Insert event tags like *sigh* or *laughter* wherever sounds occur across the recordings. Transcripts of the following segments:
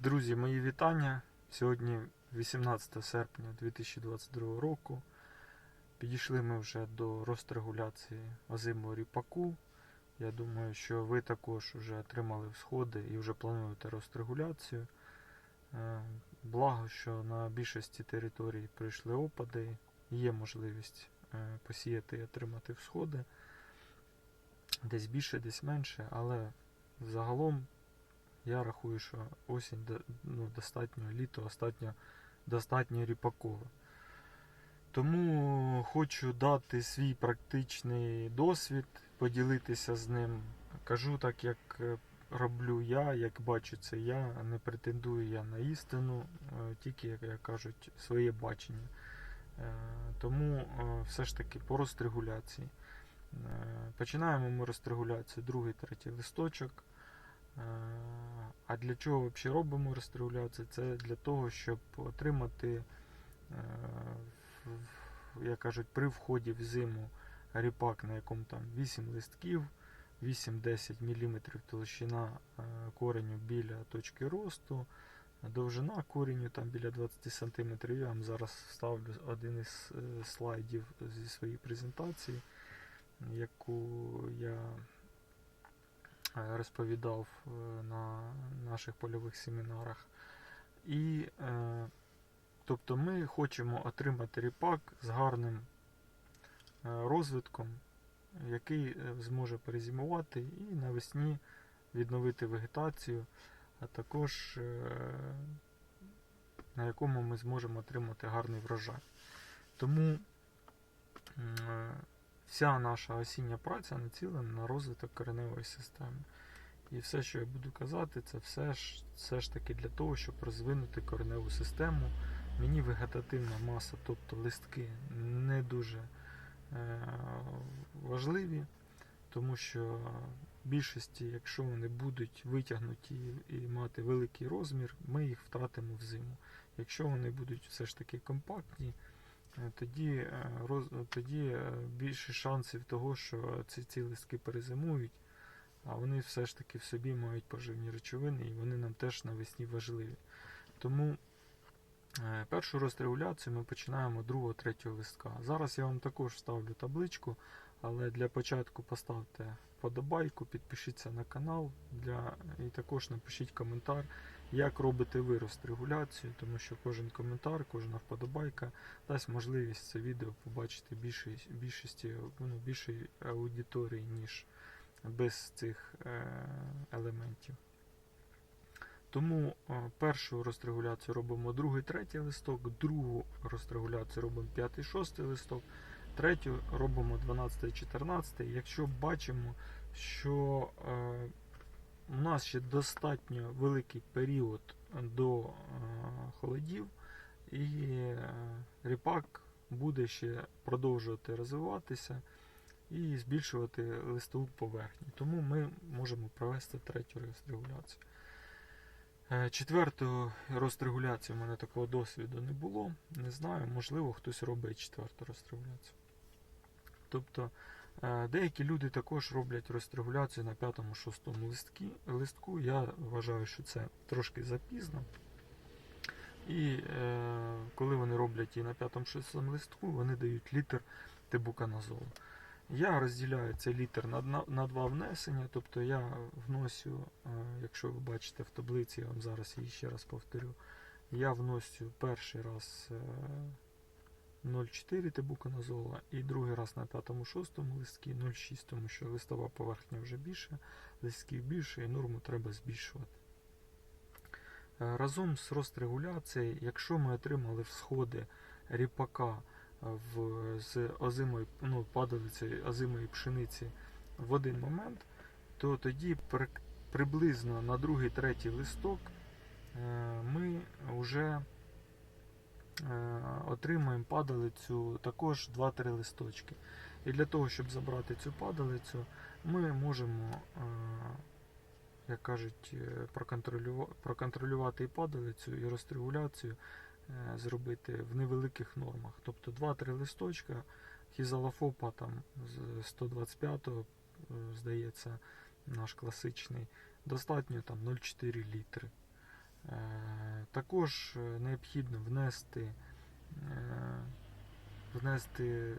Друзі, мої вітання. Сьогодні 18 серпня 2022 року. Підійшли ми вже до розрегуляції озимого ріпаку. Я думаю, що ви також вже отримали всходи і вже плануєте розрегуляцію. Е, Благо, що на більшості територій прийшли опади, є можливість е, посіяти і отримати всходи. Десь більше, десь менше, але загалом я рахую, що осінь ну, достатньо, літо достатньо, достатньо ріпакове. Тому хочу дати свій практичний досвід, поділитися з ним. Кажу так, як е, роблю я, як бачу це я, не претендую я на істину, е, тільки, як кажуть, своє бачення. Е, Тому все ж таки по розрегуляції. Е, Починаємо ми розрегуляцію другий, третій листочок. Е, А для чого взагалі робимо рестрегуляцію? Це для того, щоб отримати, е, як кажуть, при вході в зиму ріпак, на якому там 8 листків, 8-10 мм толщина е, кореню біля точки росту, довжина кореню там біля 20 см. Я вам зараз вставлю один із слайдів зі своєї презентації, яку я розповідав е, на наших польових семінарах. І е, тобто ми хочемо отримати ріпак з гарним е, розвитком, який е, зможе перезимувати і навесні відновити вегетацію, а також е, на якому ми зможемо отримати гарний врожай. Тому е, вся наша осіння праця націлена на розвиток кореневої системи. І все, що я буду казати, це все ж, все ж таки для того, щоб розвинути кореневу систему. Мені вегетативна маса, тобто листки, не дуже е, важливі, тому що більшості, якщо вони будуть витягнуті і мати великий розмір, ми їх втратимо в зиму. Якщо вони будуть все ж таки компактні, тоді, е, роз- тоді е, більше шансів того, що ці, ці листки перезимують, а вони все ж таки в собі мають поживні речовини і вони нам теж навесні важливі. Тому е, першу розрегуляцію ми починаємо другого, третього листка. Зараз я вам також вставлю табличку, але для початку поставте подобайку, підпишіться на канал для, і також напишіть коментар, як робите ви розрегуляцію, тому що кожен коментар, кожна вподобайка дасть можливість це відео побачити більшість, більшості, ну, більшої аудиторії, ніж без цих е, елементів. Тому е, першу розрегуляцію робимо другий, третій листок, другу розрегуляцію робимо п'ятий, шостий листок, третю робимо 12, 14. Якщо бачимо, що е, у нас ще достатньо великий період до е, холодів, і е, ріпак буде ще продовжувати розвиватися і збільшувати листову поверхню. Тому ми можемо провести третю розрегуляцію. Е, Четверту розрегуляцію у мене такого досвіду не було. Не знаю, можливо, хтось робить четверту розрегуляцію. Тобто деякі люди також роблять розрегуляцію на п'ятому-шостому листки, листку. Я вважаю, що це трошки запізно. І е, коли вони роблять і на п'ятому-шостому листку, вони дають літр тибуканазолу. Я розділяю цей літр на, на, на два внесення, тобто я вносю, е, якщо ви бачите в таблиці, я вам зараз її ще раз повторю, я вносю перший раз е, 0,4 тибуканазола і другий раз на 5-6 листки 0,6, тому що листова поверхня вже більше, листків більше і норму треба збільшувати. Е, Разом з розрегуляцією, якщо ми отримали всходи ріпака в, з озимої, ну, падалиці озимої пшениці в один момент, то тоді при, приблизно на другий, третій листок е, ми вже е, отримаємо падалицю також 2-3 листочки. І для того, щоб забрати цю падалицю, ми можемо, е, як кажуть, е, проконтролювати і падалицю, і розрегуляцію е, зробити в невеликих нормах. Тобто 2-3 листочка хізалофопа там з 125-го, е, здається, наш класичний, достатньо там 0,4 літри. Е, Також е, необхідно внести, е, внести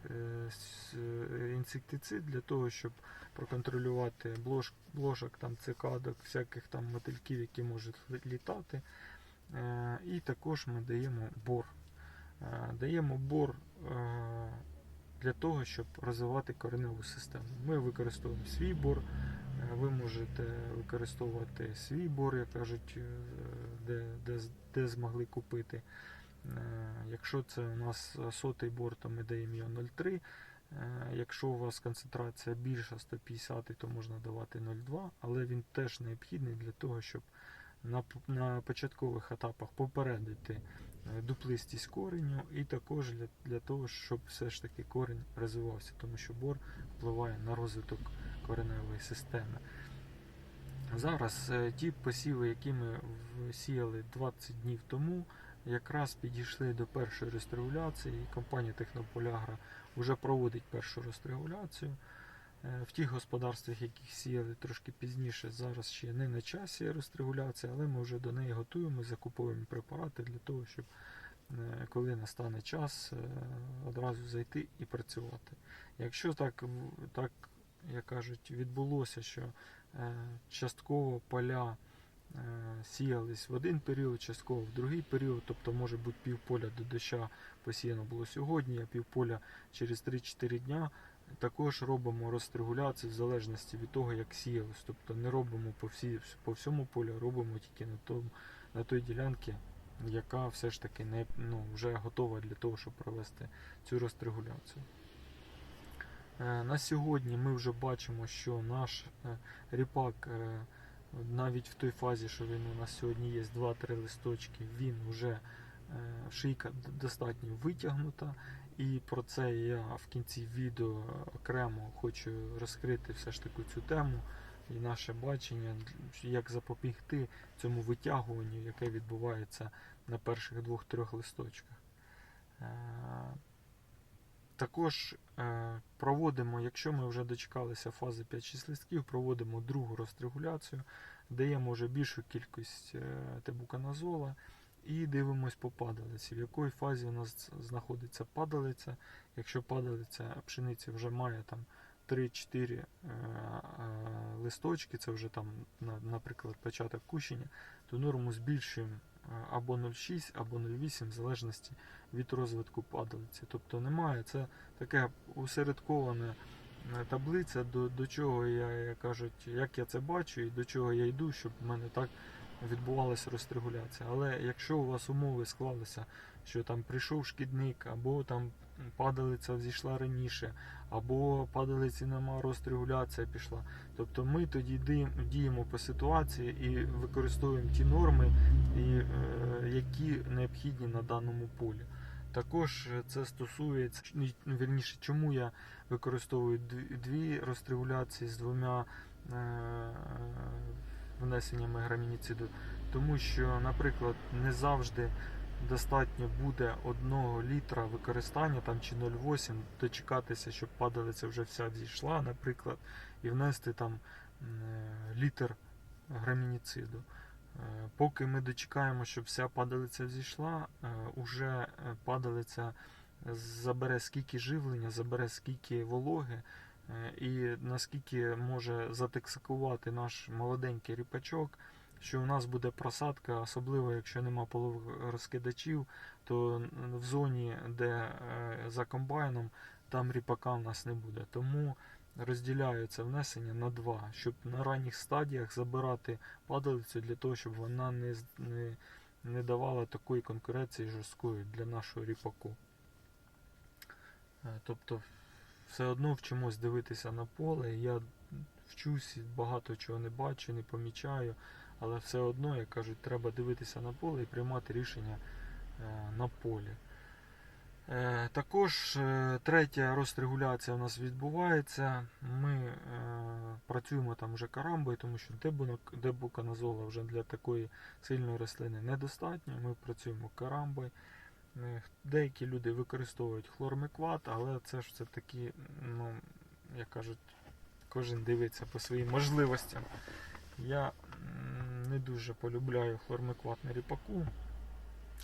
інсектицид для того, щоб проконтролювати блош, блошок, там, цикадок, всяких там мотильків, які можуть літати. І також ми даємо бор. Даємо бор для того, щоб розвивати кореневу систему. Ми використовуємо свій бор, ви можете використовувати свій бор, як кажуть, е, де, де, де змогли купити. Е, Якщо це у нас сотий бор, то ми даємо його 0,3. Е, Якщо у вас концентрація більша 150, то можна давати 0,2, але він теж необхідний для того, щоб на, на початкових етапах попередити дуплистість кореню і також для, для того, щоб все ж таки корінь розвивався, тому що бор впливає на розвиток кореневої системи. Зараз е, ті посіви, які ми сіяли 20 днів тому, якраз підійшли до першої рестрегуляції. і Компанія Технополягра вже проводить першу рестрегуляцію. Е, В тих господарствах, яких сіяли трошки пізніше, зараз ще не на часі рестрегуляція, але ми вже до неї готуємо, закуповуємо препарати для того, щоб е, коли настане час, одразу зайти і працювати. Якщо так, так як кажуть, відбулося, що е, частково поля е, сіялись в один період, частково в другий період, тобто може бути півполя до доща посіяно було сьогодні, а півполя через 3-4 дня. Також робимо розтрегуляцію в залежності від того, як сіялось. Тобто не робимо по, всі, по всьому полю, робимо тільки на, тому, на той ділянці, яка все ж таки не, ну, вже готова для того, щоб провести цю розтрегуляцію. Е, На сьогодні ми вже бачимо, що наш е, ріпак е, навіть в той фазі, що він у нас сьогодні є 2-3 листочки, він вже шийка достатньо витягнута. І про це я в кінці відео окремо хочу розкрити все ж таки цю тему і наше бачення, як запобігти цьому витягуванню, яке відбувається на перших двох-трьох листочках. Також е, проводимо, якщо ми вже дочекалися фази 5-6 листків, проводимо другу розтрегуляцію, даємо вже більшу кількість е, тебуканазола і дивимось по падалиці, в якій фазі у нас знаходиться падалиця. Якщо падалиця пшениці вже має там 3-4 е, листочки, це вже там, наприклад, початок кущення, то норму збільшуємо або 0,6, або 0,8, в залежності від розвитку падалиці. Тобто немає, це таке усередкована е, таблиця, до, до чого я, як кажуть, як я це бачу і до чого я йду, щоб в мене так відбувалася розтригуляція. Але якщо у вас умови склалися, що там прийшов шкідник, або там падалиця зійшла раніше, або падалиці нема, розтрегуляція пішла. Тобто ми тоді діємо по ситуації і використовуємо ті норми, е, які необхідні на даному полі. Також е, це стосується ні, вірніше, чому я використовую дві- дві розтрегуляції з двома е, внесеннями грамініциду. Тому що, наприклад, не завжди достатньо буде 1 літра використання там чи 0,8 дочекатися, щоб падалиця вже вся зійшла, наприклад, і внести там е, літр грамініциду. Е, Поки ми дочекаємо, щоб вся падалиця зійшла, е, уже падалиця забере скільки живлення, забере скільки вологи, і наскільки може затексикувати наш молоденький ріпачок, що у нас буде просадка, особливо якщо нема полових розкидачів, то в зоні, де е, за комбайном, там ріпака в нас не буде. Тому розділяються внесення на два, щоб на ранніх стадіях забирати падалицю для того, щоб вона не, не, не давала такої конкуренції жорсткої для нашого ріпаку. Е, Тобто все одно вчимось дивитися на поле. Я вчусь, багато чого не бачу, не помічаю, але все одно, як кажуть, треба дивитися на поле і приймати рішення е, на полі. Е, Також е, третя розрегуляція у нас відбувається. Ми працюємо там вже карамбою, тому що дебуканазола вже для такої сильної рослини недостатньо. Ми працюємо карамбою. Деякі люди використовують хлормикват, але це ж все-таки, ну, як кажуть, кожен дивиться по своїм можливостям. Я не дуже полюбляю хлормикват на ріпаку.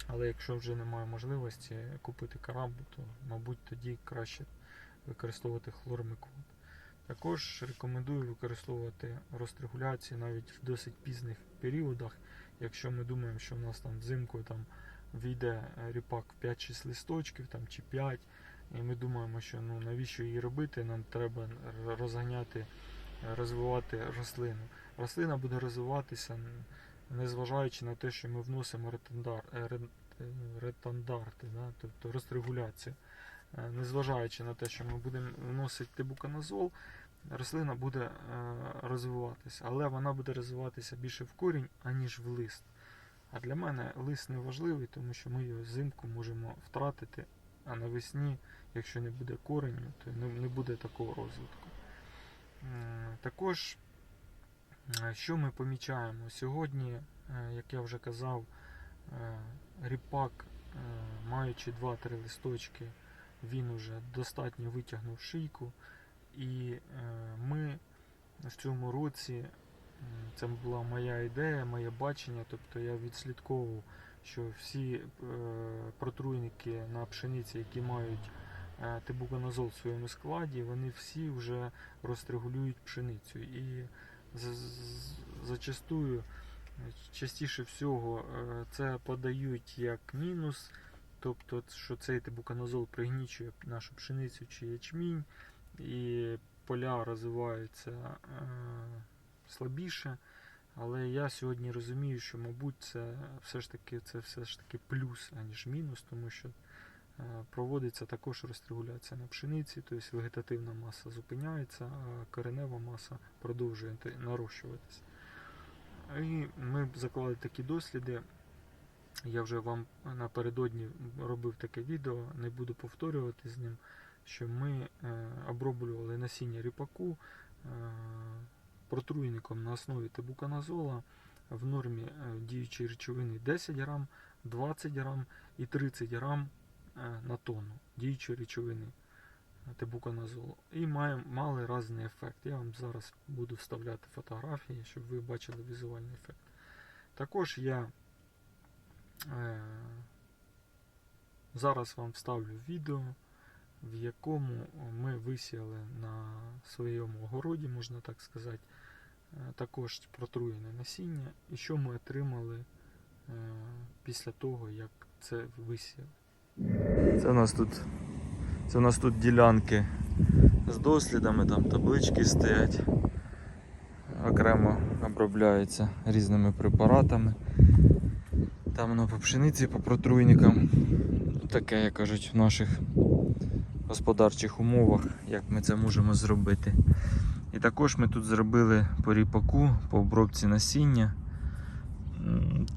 Але якщо вже немає можливості купити карамбу, то мабуть тоді краще використовувати хлормикват. Також рекомендую використовувати розрегуляції навіть в досить пізних періодах, якщо ми думаємо, що в нас там взимку там війде е, ріпак в 5-6 листочків там, чи 5, і ми думаємо, що ну навіщо її робити, нам треба розганяти, е, розвивати рослину. Рослина буде розвиватися, незважаючи на те, що ми вносимо ретандар, е, е, ретандарти, да, тобто розрегуляцію. Е, Незважаючи на те, що ми будемо вносити тибуканазол, рослина буде розвиватися, але вона буде розвиватися більше в корінь, аніж в лист. А для мене лист не важливий, тому що ми його взимку можемо втратити, а навесні, якщо не буде кореню, то не, буде такого розвитку. Також, що ми помічаємо? Сьогодні, е, як я вже казав, е, ріпак, е, маючи 2-3 листочки, він уже достатньо витягнув шийку. І е, ми в цьому році, це була моя ідея, моє бачення, тобто я відслідковував, що всі е, протруйники на пшениці, які мають е, тибуканазол в своєму складі, вони всі вже розрегулюють пшеницю. І зачастую, частіше всього, е, це подають як мінус, тобто, що цей тибуканазол пригнічує нашу пшеницю чи ячмінь, і поля розвиваються е, слабіше. Але я сьогодні розумію, що, мабуть, це все ж таки це все ж таки плюс, аніж мінус, тому що проводиться також розрегуляція на пшениці, тобто вегетативна маса зупиняється, а коренева маса продовжує нарощуватися. І ми заклали такі досліди. Я вже вам напередодні робив таке відео, не буду повторювати з ним, що ми е, оброблювали насіння ріпаку е, протруйником на основі тебуканазола в нормі е, діючої речовини 10 грам, 20 грам і 30 грам е, на тонну діючої речовини е, тебуканазолу. І маємо, мали різний ефект. Я вам зараз буду вставляти фотографії, щоб ви бачили візуальний ефект. Також я е, зараз вам вставлю відео, в якому ми висіяли на своєму городі, можна так сказати, е, також протруєне насіння, і що ми отримали е, після того, як це висіяли. Це у нас тут, це у нас тут ділянки з дослідами, там таблички стоять, окремо обробляються різними препаратами. Там воно по пшениці, по протруйникам. Таке, як кажуть, в наших господарчих умовах, як ми це можемо зробити. І також ми тут зробили по ріпаку, по обробці насіння.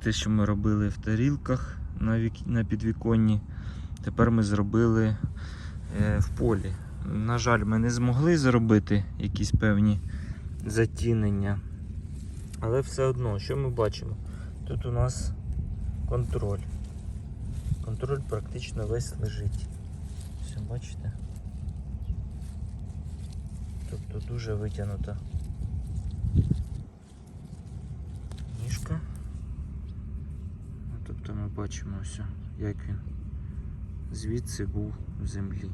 Те, що ми робили в тарілках на підвіконні, тепер ми зробили е, в полі. На жаль, ми не змогли зробити якісь певні затінення. Але все одно, що ми бачимо? Тут у нас контроль. Контроль практично весь лежить. Все, бачите? Тобто дуже витягнута ніжка. Ну, Тобто ми бачимо все, як він звідси був в землі.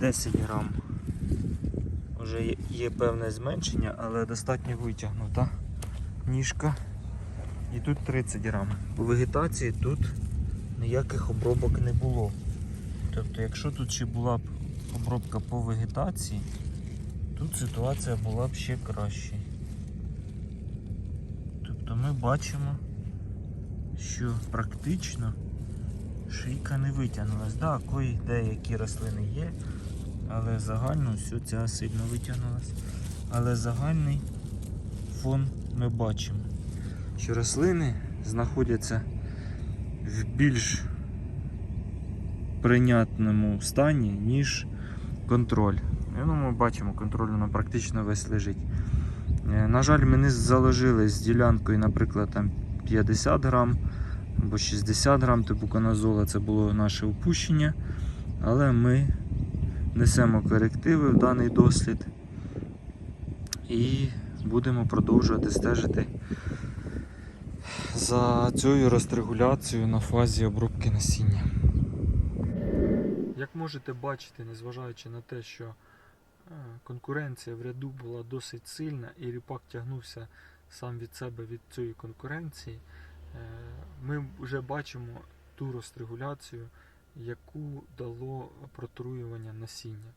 10 грам. Уже є, є певне зменшення, але достатньо витягнута ніжка. І тут 30 грам. По вегетації тут ніяких обробок не було. Тобто, якщо тут ще була б обробка по вегетації, тут ситуація була б ще краще. Тобто ми бачимо, що практично шийка не витягнулась. Да, кої деякі рослини є, але загально все ця сильно витягнулась. Але загальний фон ми бачимо, що рослини знаходяться в більш прийнятному стані, ніж контроль. Ну, ми бачимо, контроль воно практично весь лежить. Е, На жаль, ми не заложили з ділянкою, наприклад, там 50 грам або 60 грам тибуканазола, це було наше упущення. Але ми несемо корективи в даний дослід і будемо продовжувати стежити за цією розрегуляцією на фазі обробки насіння. Як можете бачити, незважаючи на те, що е, конкуренція в ряду була досить сильна і ріпак тягнувся сам від себе від цієї конкуренції, ми вже бачимо ту розрегуляцію, яку дало протруювання насіння.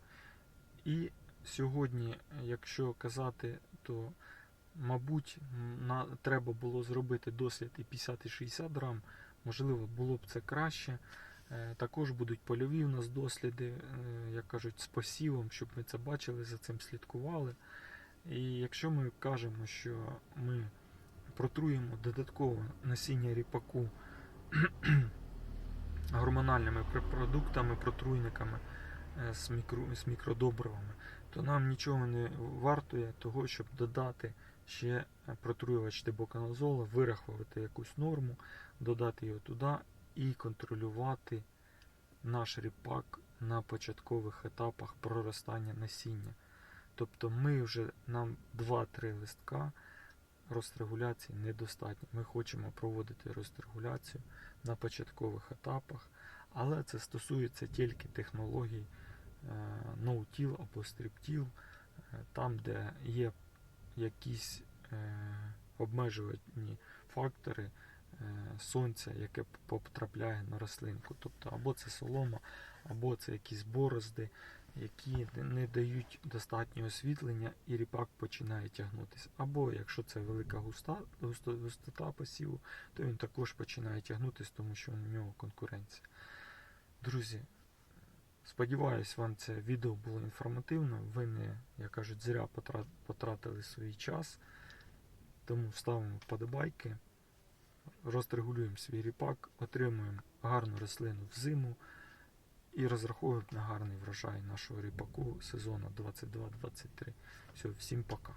І сьогодні, якщо казати, то мабуть на, треба було зробити дослід і 50 і 60 грам, можливо, було б це краще. Е, Також будуть польові у нас досліди, е, як кажуть, з посівом, щоб ми це бачили, за цим слідкували. І якщо ми кажемо, що ми протруємо додатково насіння ріпаку *clears throat* гормональними продуктами, протруйниками е, з, мікро, з мікродобривами, то нам нічого не вартує того, щоб додати ще е, протруювач тибоканазола, вирахувати якусь норму, додати його туди і контролювати наш ріпак на початкових етапах проростання насіння. Тобто ми вже нам 2-3 листка розрегуляції недостатньо. Ми хочемо проводити розрегуляцію на початкових етапах, але це стосується тільки технологій е, ноутіл або стріптіл, е, там, де є якісь е, обмежувальні фактори сонця, яке потрапляє на рослинку. Тобто або це солома, або це якісь борозди, які не- дають достатнього освітлення, і ріпак починає тягнутися. Або якщо це велика густа, густо- густота посіву, то він також починає тягнутися, тому що у нього конкуренція. Друзі, сподіваюсь, вам це відео було інформативно. Ви не, як кажуть, зря потратили свій час. Тому ставимо вподобайки, розрегулюємо свій ріпак, отримуємо гарну рослину в зиму і розраховують на гарний врожай нашого ріпаку сезону 22-23. Все, всім пока.